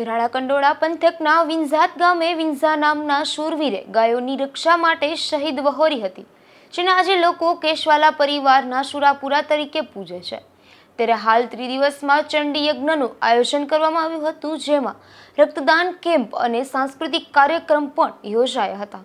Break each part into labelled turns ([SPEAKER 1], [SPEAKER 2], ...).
[SPEAKER 1] એરાળા કંડોળા પંથકના વિંઝાત ગામે વિંઝા નામના શૂરવીરે ગાયોની રક્ષા માટે શહીદ વહોરી હતી, જેને આજે લોકો કેશવાલા પરિવારના શુરાપુરા તરીકે પૂજે છે. ત્યારે હાલ ત્રિદિવસમાં ચંડી યજ્ઞનું આયોજન કરવામાં આવ્યું હતું, જેમાં રક્તદાન કેમ્પ અને સાંસ્કૃતિક કાર્યક્રમ પણ યોજાયા હતા.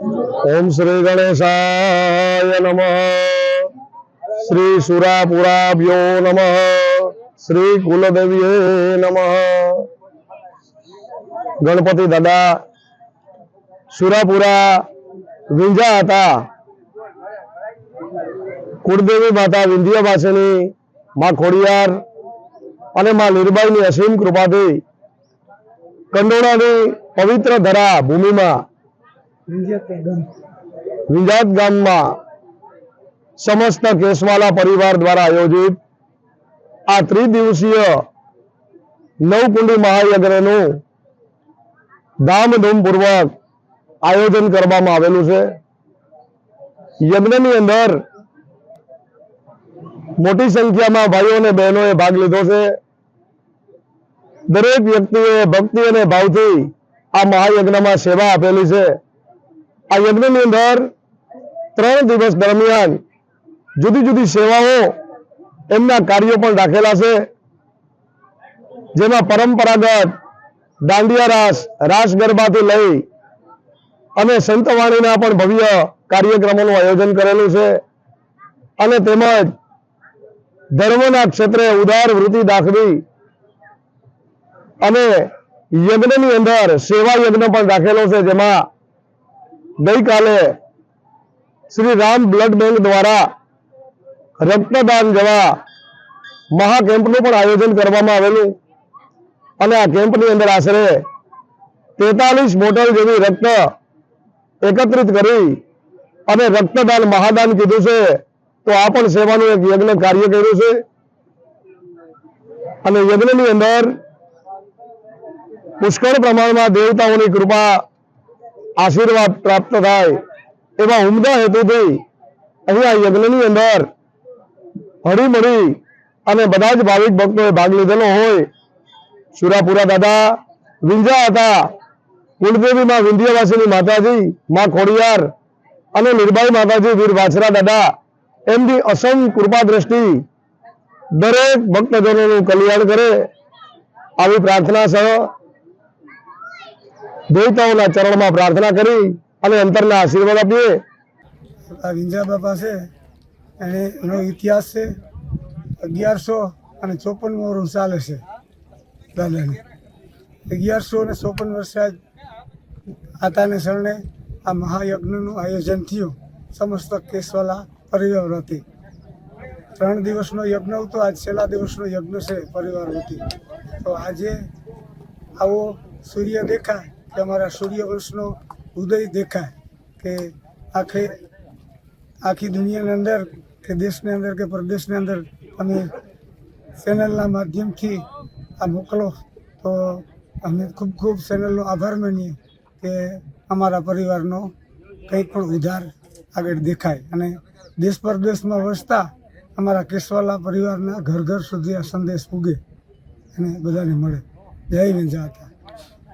[SPEAKER 2] ઓમ શ્રી ગણેશાય નમઃ. શ્રી સુરાપુરાભ્યો નમઃ. શ્રી કુલદેવીએ નમઃ. ગણપતિ દાદા સુરાપુરા વિંજા હતા. કુળદેવી માતા વિંધ્યા પાસેની માં ખોડિયાર અને માં લીરબાઈની અસીમ કૃપાથી કંડોળાની પવિત્ર ધરા ભૂમિમાં વિંજાત ગામમાં સમસ્ત કેસવાલા પરિવાર દ્વારા આયોજિત આ ત્રિદિવસીય નવકુંડી મહાયજ્ઞનું ધામધૂમપૂર્વક આયોજન કરવામાં આવેલું છે. યજ્ઞની અંદર મોટી સંખ્યામાં ભાઈઓ અને બહેનોએ ભાગ લીધો છે. દરેક વ્યક્તિએ ભક્તિ અને ભાવથી આ મહાયજ્ઞમાં સેવા આપેલી છે. આ યજ્ઞની અંદર ત્રણ દિવસ દરમિયાન જુદી જુદી સેવાઓ એમના કાર્યો પણ રાખેલા છે. જેમાં પરંપરાગત દાંડિયા રાસ રાસ ગરબાથી લઈ અને સંતવાણીના પણ ભવ્ય કાર્યક્રમોનું આયોજન કરેલું છે. અને તેમજ ધર્મના ક્ષેત્રે ઉદાર વૃત્તિ દાખવી અને યજ્ઞની અંદર સેવા યજ્ઞ પણ રાખેલો છે, જેમાં ગઈકાલે શ્રી રામ બ્લડ બેંક દ્વારા રક્તદાન જેવા મહાકેમ્પનું પણ આયોજન કરવામાં આવેલું. અને આ કેમ્પની અંદર આશરે તેતાલીસ બોટલ જેવી રક્ત એકત્રિત કરી અને રક્તદાન મહાદાન કીધું છે, તો આ પણ સેવાનું એક યજ્ઞ કાર્ય કર્યું છે. અને યજ્ઞની અંદર પુષ્કળ પ્રમાણમાં દેવતાઓની કૃપા આશીર્વાદ પ્રાપ્ત થાય એવા ઉમદા હેતુથી અહીંયા યજ્ઞની અંદર હળીમળી અને બધા જ ભાવિક ભક્તોએ ભાગ લીધેલો હોય. સુરાપુરા દાદા વિંજા હતા. કુળદેવીમાં વિંધ્યવાસીની માતાજી, માં ખોડિયાર અને નિર્ભાઈ માતાજી વીર વાછરા દાદા, એમની અસમ કૃપા દ્રષ્ટિ દરેક ભક્તજનોનું કલ્યાણ કરે. આવી પ્રાર્થના સહ દેવતાઓના ચરણમાં પ્રાર્થના કરી અને અંતરના આશીર્વાદ આપીએ.
[SPEAKER 3] આ વિંજા બાપા છે એને એનો ઇતિહાસ છે, અગિયારસો અને ચોપન વર્ષ ચાલે છે, દાદાને. અગિયારસો અને ચોપન વર્ષે આતાને શરણે આ મહાયજ્ઞનું આયોજન થયું. સમસ્ત કેસવાલા પરિવાર વતી. ત્રણ દિવસનો યજ્ઞ હતો, આજ છેલ્લા દિવસનો યજ્ઞ છે, પરિવાર વતી. તો આજે આવો સૂર્ય દેખાય કે અમારા સૂર્યવંશનો ઉદય દેખાય કે આખે આખી દુનિયાની અંદર કે દેશની અંદર કે પ્રદેશની અંદર તમે ચેનલના માધ્યમથી આ મોકલો, તો અમે ખૂબ ખૂબ ચેનલનો આભાર માનીએ કે અમારા પરિવારનો કંઈ પણ ઉધાર આગળ દેખાય અને દેશ પરદેશમાં વસતા અમારા કેસવાલા પરિવારના ઘર ઘર સુધી આ સંદેશ ઉગે અને બધાને મળે. જય વિંજા હતા